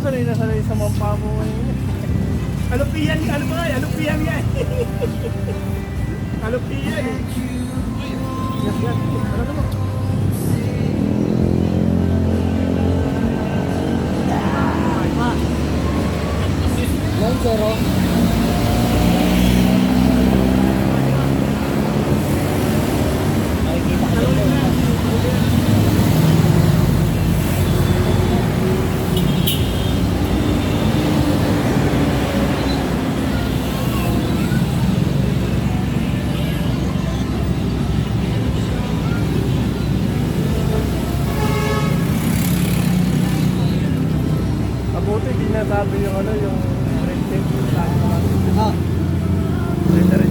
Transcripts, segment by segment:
sanay na sanay sa mga pamo ngayon. Alupiyan, ano ba yan? Alupiyan yan. Alupiyan eh. Yes, yes. Ano naman? Yan, zero. Ano, yung red tape yung akin naman. Ah, Pwede rin.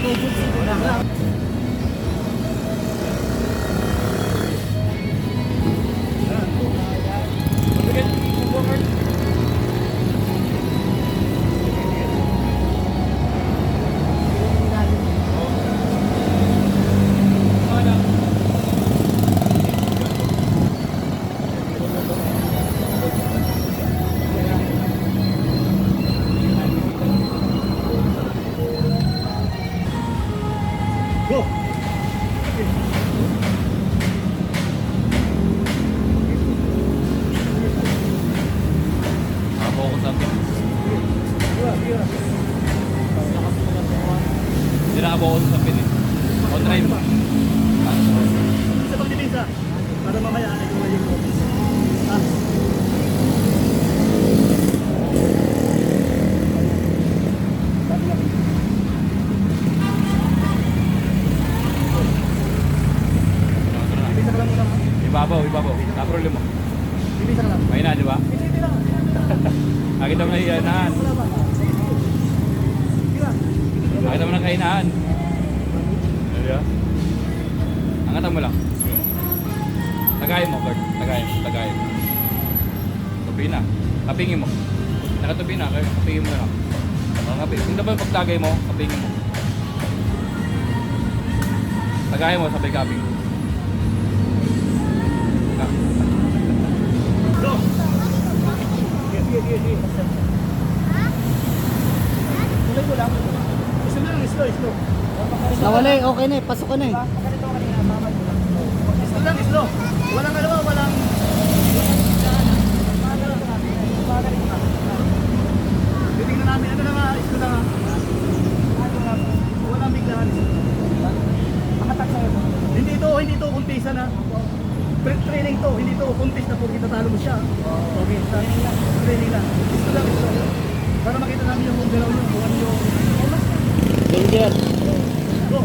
Mabuti, hindi ko Go! Ako ko gira. Hindi na ako sa pinin. On drive. Isa pang dilisa. Para mamaya, ano yung ngayon mo. Ah. Dilisa ka lang muna. Ibabaw, ibabaw. Naprol mo. Dilisa ka lang. May na, di ba? Hindi lang. Nakita mo na? Gira. Nakita mo na kainahan. Di ba? Angatan mo lang. Tagayin mo, Bert. Tagayin mo, tagayin mo. Tupi na. Kapingin mo. Nakatupi na, kapingin mo na lang. Ang kapi. Kung dapat pagtagay mo, kapingin mo. Tagayin mo, sabay kaping. Na- Nawala eh, okay na eh. Pasok ka na eh. Slow lang, slow. Walang ano, walang... Titingnan namin, na nga, slow lang ha. Walang biglaan. Hindi ito, hindi ito kumpisa na. Training to, hindi to kumpis na kung itatalo mo siya. Okay, training lang. Training lang. Slow lang, lang. Para makita namin yung galaw nyo, kung ano yung... Danger. Go!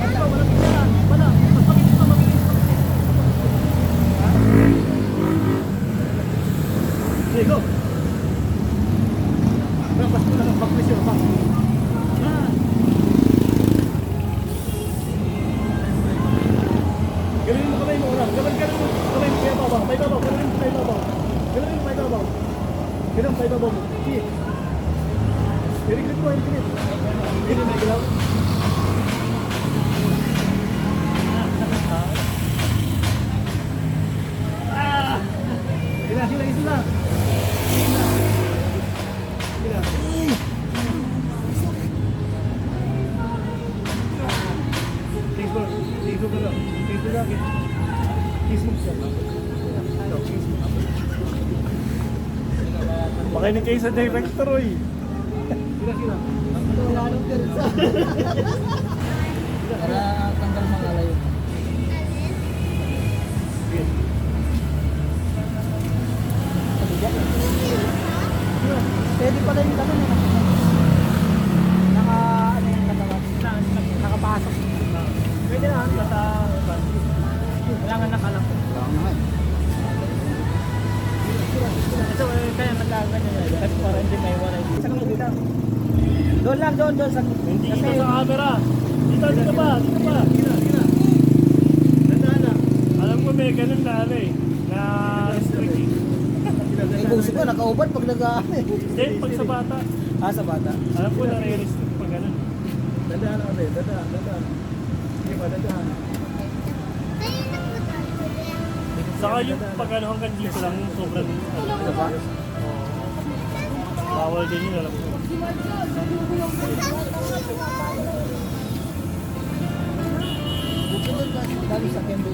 Let's go! Walang biglaan. Wala. Mas mabilis pa, mabilis. Ha? Okay, go! Bang, pas mo lang, back pressure, back. Yan. May babaw mo. Sige. Hiriglit mo, hiriglit. Hindi na galaw. Ah! Sila, sila, sila. Sila. Thanks for, thanks lang. Thanks. Ito, kiss mo. Makinig kayo sa director, sila. Para tanggal mga layo. Pwede pala yung katawan eh. Naka, ano yung katawan? Nakapasok. Pwede na, basta wala nga nakalap. Wala nga eh. Eh, kaya nagkaganyan yan. Kasi para hindi may kang dito. Doon lang, doon, doon. Sa, Hindi kita sa camera. Dito, dito pa, dito pa. Gina, gina. Tandaan na. Alam ko may ganun na ano eh. Na May gina. puso ko, naka nakakaubad pag nag Hindi, pag sa bata. Ah, sa bata. Alam ko na realistic pag ganun. Dadaan ako din, dadaan, dadaan. Sige pa, dadaan. Saka yung pag ano hanggang dito lang, sobrang ano. Ba? Oo. Bawal din yun, alam ko. Dali sa Kendo.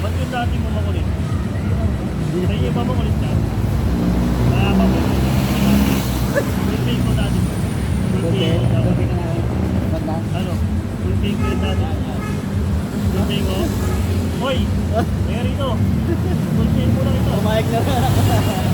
Ba't yung dati mo makulit? Sa iyo ba makulit ka? Kaya pa mo. Full pay ko dati. Full pay ko dati. Banda. Ano? Full pay ko. Hoy! Rito. Full pay mo lang ito. Pumayag na.